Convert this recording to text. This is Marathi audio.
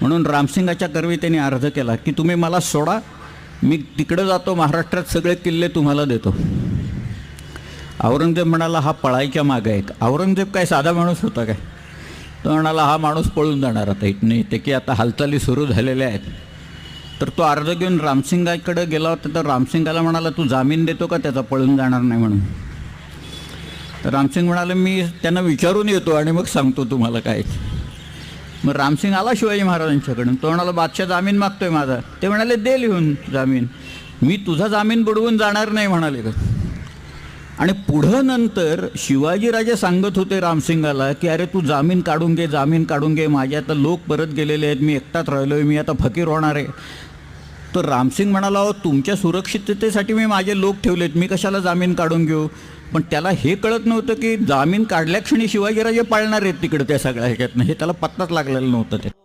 म्हणून रामसिंगाच्या कर्वी त्यांनी अर्ज केला की तुम्ही मला सोडा मी तिकडं जातो महाराष्ट्रात सगळे किल्ले तुम्हाला देतो. औरंगजेब म्हणाला हा पळायच्या मागे आहे औरंगजेब काय साधा माणूस होता काय? तो म्हणाला हा माणूस पळून जाणार आता इथनं इथे की आता हालचाली सुरू झालेल्या आहेत. तर तो अर्ज घेऊन रामसिंगाकडे गेला होता तर रामसिंगाला म्हणाला तू जामीन देतो का? त्याचा पळून जाणार नाही म्हणून. तर रामसिंग म्हणाले मी त्यांना विचारून येतो आणि मग सांगतो तुम्हाला काय मग रामसिंग आला शिवाजी महाराजांच्याकडून. तो म्हणाला बादशाह जामीन मागतोय माझा. ते म्हणाले दे लिहून जामीन. मी तुझा जामीन बुडवून जाणार नाही म्हणाले का आणि पुढं नंतर शिवाजीराजे सांगत होते रामसिंगाला की अरे तू जामीन काढून घे जामीन काढून घे. माझे आता लोक परत गेलेले आहेत. मी एकटाच राहिलो आहे मी आता फकीर होणार आहे. तर रामसिंग म्हणाला अहो तुमच्या सुरक्षिततेसाठी मी माझे लोक ठेवलेत. मी कशाला जामीन काढून घेऊ? पण त्याला हे कळत नव्हतं की जामीन काढल्या क्षणी शिवाजीराजे पाळणार आहेत तिकडे त्या सगळ्या ह्याच्यातनं. हे त्याला पत्ताच लागलेलं नव्हतं ते.